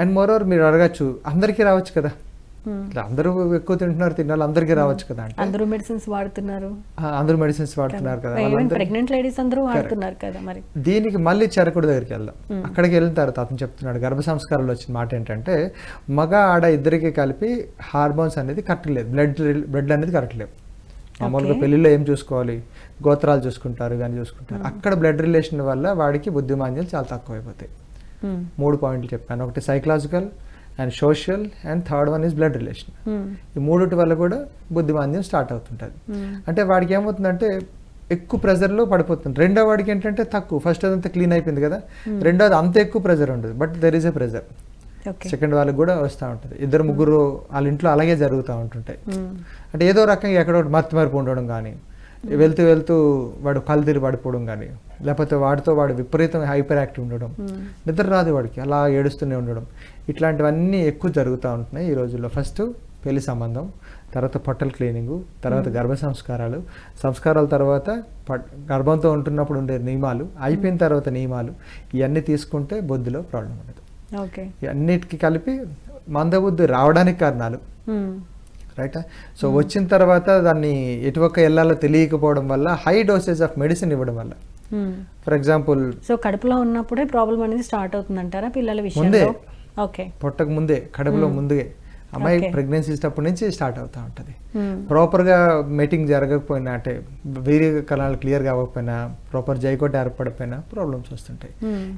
And moreover మీరు అడగచ్చు అందరికీ రావచ్చు కదా. ఇట్లా అందరూ ఎక్కువ తింటున్నారు తినాలి అందరికీ రావచ్చు కదా అంటే? అందరూ మెడిసిన్స్ వాడుతున్నారు. అందరూ మెడిసిన్స్ వాడుతున్నారు కదా? ప్రెగ్నెంట్ లేడీస్ అందరూ వాడుతున్నారు కదా మరి. దీనికి మళ్ళీ చరకుడు దగ్గరికి వెళ్దాం. అక్కడికి వెళ్ళిన తర్వాత అతను చెప్తున్నాడు గర్భ సంస్కారంలో వచ్చిన మాట ఏంటంటే మగ ఆడ ఇద్దరికి కలిపి హార్మోన్స్ అనేది కరెక్ట్ లేదు. బ్లడ్ బ్లడ్ అనేది కరెక్ట్ లేవు. మామూలుగా. పెళ్ళిలో ఏం చూసుకోవాలి? గోత్రాలు చూసుకుంటారు కానీ చూసుకుంటారు. అక్కడ బ్లడ్ రిలేషన్ వల్ల వాడికి బుద్ధిమాన్యాలు చాలా తక్కువైపోతాయి. మూడు పాయింట్లు చెప్పాను. ఒకటి psychological and social and third one is blood relation. ఈ మూడిటి వల్ల కూడా బుద్ధిమాంద్యం స్టార్ట్ అవుతుంటుంది. మ్మ్. అంటే వాడికి ఏమవుతుందంటే ఎక్కువ ప్రెజర్లో పడిపోతుంది. రెండో వాడికి ఏంటంటే తక్కువ. ఫస్ట్ అదంతా క్లీన్ అయిపోయింది కదా. రెండోది అంత ఎక్కువ ప్రెజర్ ఉండదు. But there is a pressure second వాళ్ళకి కూడా వస్తూ ఉంటుంది. ఇద్దరు ముగ్గురు వాళ్ళ ఇంట్లో అలాగే జరుగుతూ ఉంటుంటాయి. అంటే ఏదో రకంగా ఎక్కడో మత్తి మరపు ఉండడం కానీ వెళ్తూ వెళ్తూ వాడు కళ్ళు తిరిగి పడిపోవడం కానీ లేకపోతే వాడితో వాడు విపరీతంగా హైపర్ యాక్టివ్ ఉండడం మ్మ్. నిద్ర రాదు వాడికి అలా ఏడుస్తూనే ఉండడం. ఇట్లాంటివన్నీ ఎక్కువ జరుగుతూ ఉంటున్నాయి ఈ రోజుల్లో. ఫస్ట్ పెళ్ళి సంబంధం తర్వాత పొట్టల క్లీనింగు తర్వాత గర్భ సంస్కారాలు. సంస్కారాల తర్వాత గర్భంతో ఉంటున్నప్పుడు ఉండే నియమాలు అయిపోయిన తర్వాత నియమాలు ఇవన్నీ తీసుకుంటే బొద్దులో ప్రాబ్లం ఉండదు. ఓకే. ఇవన్నిటికి కలిపి మందబుద్ధి రావడానికి కారణాలు. రైట్? సో వచ్చిన తర్వాత దాన్ని ఎటువక్క వెళ్ళాలో తెలియకపోవడం వల్ల హై డోసేజ్ ఆఫ్ మెడిసిన్ ఇవ్వడం వల్ల. ఫర్ ఎగ్జాంపుల్ సో కడుపులో ఉన్నప్పుడే ప్రాబ్లం అనేది స్టార్ట్ అవుతుందంటారా పిల్లల ముందే. విషయంలో ఓకే పొట్టకు ముందే కడుపులో ముందుగే అమ్మాయి. ప్రెగ్నెన్సీ అప్పటి నుంచి స్టార్ట్ అవుతూ ఉంటుంది. ప్రాపర్గా మీటింగ్ జరగకపోయినా అంటే వీరి కణాలు క్లియర్ కావకపోయినా ప్రాపర్ జైకోట్ ఏర్పడకపోయినా ప్రాబ్లమ్స్ వస్తుంటాయి.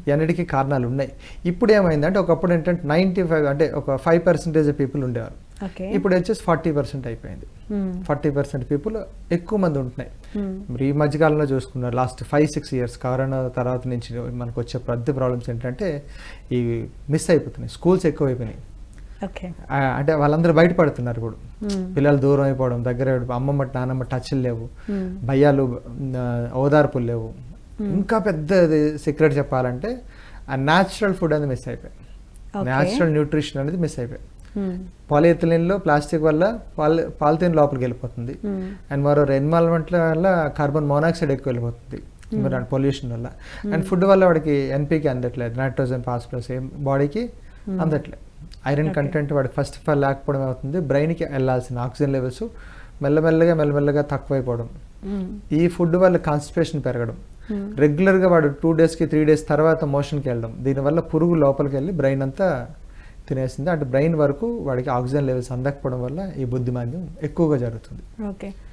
ఇవన్నిటికీ కారణాలు ఉన్నాయి ఇప్పుడు ఏమైందంటే ఒకప్పుడు ఏంటంటే నైంటీ ఫైవ్ అంటే ఒక ఫైవ్ పర్సెంటేజ్ పీపుల్ ఉండేవారు ఇప్పుడు వచ్చేసి ఫార్టీ పర్సెంట్ అయిపోయింది మ్మ్. ఫార్టీ పర్సెంట్ పీపుల్ ఎక్కువ మంది ఉంటున్నాయి మ్మ్. మరి ఈ మధ్యకాలంలో చూసుకున్నారు last five six years corona తర్వాత నుంచి మనకు వచ్చే ప్రతి ప్రాబ్లమ్స్ ఏంటంటే ఇవి మిస్ అయిపోతున్నాయి స్కూల్స్ ఎక్కువైపోయినాయి ఓకే ఆ, అంటే వాళ్ళందరూ బయటపడుతున్నారు ఇప్పుడు మ్మ్. పిల్లలు దూరం అయిపోవడం దగ్గర అమ్మమ్మ నాన్నమ్మ టచ్లు లేవు. భయాలు ఓదార్పులు లేవు ఇంకా పెద్ద సీక్రెట్ చెప్పాలంటే ఆ న్యాచురల్ ఫుడ్ అనేది మిస్ అయిపోయి Okay. న్యాచురల్ న్యూట్రిషన్ అనేది మిస్ అయిపోయి మ్మ్. పాలిఎథిలిన్లో ప్లాస్టిక్ వల్ల పాలి పాలిథిన్ లోపలికి వెళ్ళిపోతుంది. అండ్ మరో ఎన్వాల్వ్మెంట్ వల్ల కార్బన్ మోనాక్సైడ్ ఎక్కువ వెళ్ళిపోతుంది. పొల్యూషన్ వల్ల. అండ్ ఫుడ్ వల్ల వాడికి ఎన్పీకి అందట్లేదు. నైట్రోజన్ ఫాస్ఫరస్ ఏం బాడీకి అందట్లేదు. ఐరన్ కంటెంట్ వాడికి ఫస్ట్ ఆఫ్ ఆల్ లేకపోవడం అవుతుంది. బ్రెయిన్కి వెళ్ళాల్సిన ఆక్సిజన్ లెవెల్స్ మెల్లమెల్లగా మెల్లమెల్లగా తక్కువైపోవడం. ఈ ఫుడ్ వల్ల కాన్స్టిపేషన్ పెరగడం. రెగ్యులర్గా వాడు టూ డేస్కి త్రీ డేస్ తర్వాత మోషన్కి వెళ్ళడం. దీనివల్ల పురుగు లోపలికి వెళ్ళి బ్రెయిన్ అంతా తినేసింది. అంటే బ్రెయిన్ వరకు వాడికి ఆక్సిజన్ లెవెల్స్ అందకపోవడం వల్ల ఈ బుద్ధిమాంద్యం ఎక్కువగా జరుగుతుంది. ఓకే.